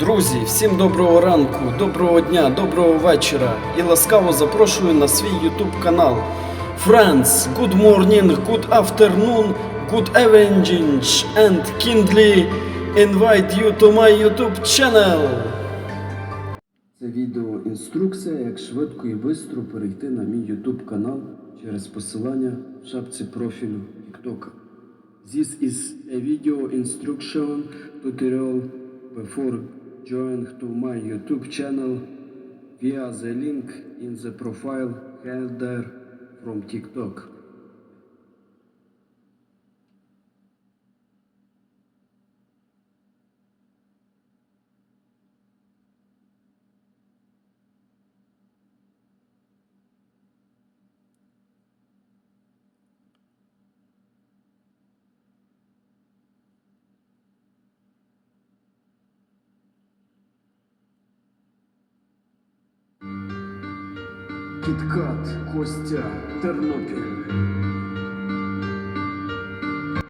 Друзі, всім доброго ранку, доброго дня, доброго вечора і ласкаво запрошую на свій YouTube канал. Friends, good morning, good afternoon, good evening and kindly invite you to my YouTube channel. Це відео інструкція, як швидко і швидко перейти на мій YouTube канал через посилання в шапці профілю TikTok. This is a video instruction tutorial before joining to my YouTube channel via the link in the profile header from TikTok. Кіткат, Костя, Тернопіль.